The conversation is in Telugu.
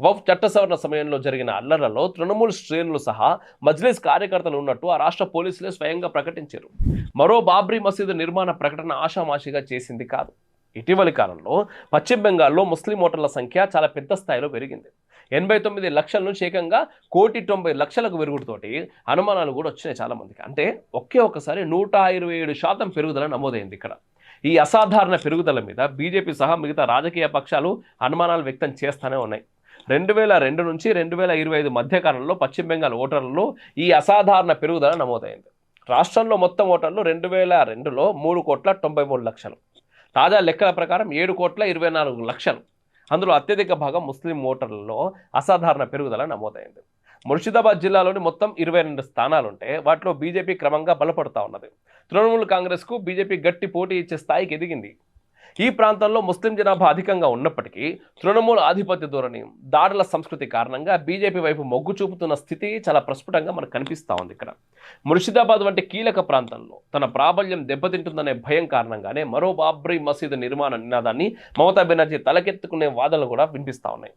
వఫ్ చట్ట సవరణ సమయంలో జరిగిన అల్లర్లలో తృణమూల్ శ్రేణులు సహా మజ్లిస్ కార్యకర్తలు ఉన్నట్టు ఆ రాష్ట్ర పోలీసులే స్వయంగా ప్రకటించారు. మరో బాబ్రీ మసీదు నిర్మాణ ప్రకటన ఆషామాషిగా చేసింది కాదు. ఇటీవలి కాలంలో పశ్చిమ బెంగాల్లో ముస్లిం ఓటర్ల సంఖ్య చాలా పెద్ద స్థాయిలో పెరిగింది. ఎనభై తొమ్మిది లక్షల నుంచి ఏకంగా కోటి తొంభై లక్షలకు పెరుగుడుతోటి అనుమానాలు కూడా వచ్చినాయి చాలామందికి అంటే ఒకే ఒక్కసారి నూట ఇరవై ఏడు శాతం పెరుగుదల నమోదైంది ఇక్కడ. ఈ అసాధారణ పెరుగుదల మీద బీజేపీ సహా మిగతా రాజకీయ పక్షాలు అనుమానాలు వ్యక్తం చేస్తూనే ఉన్నాయి. రెండు వేల రెండు నుంచి రెండు వేల ఇరవై ఐదు మధ్య కాలంలో పశ్చిమ బెంగాల్ ఓటర్లలో ఈ అసాధారణ పెరుగుదల నమోదైంది. రాష్ట్రంలో మొత్తం ఓటర్లు రెండు వేల రెండులో మూడు కోట్ల తొంభై మూడు లక్షలు. తాజా లెక్కల ప్రకారం ఏడు కోట్ల ఇరవై నాలుగు లక్షలు. అందులో అత్యధిక భాగం ముస్లిం ఓటర్లలో అసాధారణ పెరుగుదల నమోదైంది. ముర్షిదాబాద్ జిల్లాలోని మొత్తం ఇరవై రెండు స్థానాలుంటే వాటిలో బీజేపీ క్రమంగా బలపడుతూ ఉన్నది. తృణమూల్ కాంగ్రెస్కు బీజేపీ గట్టి పోటీ ఇచ్చే స్థాయికి ఎదిగింది. ఈ ప్రాంతంలో ముస్లిం జనాభా అధికంగా ఉన్నప్పటికీ తృణమూల ఆధిపత్య ధోరణి దాడుల సంస్కృతి కారణంగా బీజేపీ వైపు మొగ్గు చూపుతున్న స్థితి చాలా ప్రస్ఫుటంగా మనకు కనిపిస్తూ ఉంది ఇక్కడ. ముర్షిదాబాద్ వంటి కీలక ప్రాంతంలో తన ప్రాబల్యం దెబ్బతింటుందనే భయం కారణంగానే మరో బాబ్రీ మసీదు నిర్మాణ నినాదాన్ని మమతా బెనర్జీ తలకెత్తుకునే వాదనలు కూడా వినిపిస్తూ ఉన్నాయి.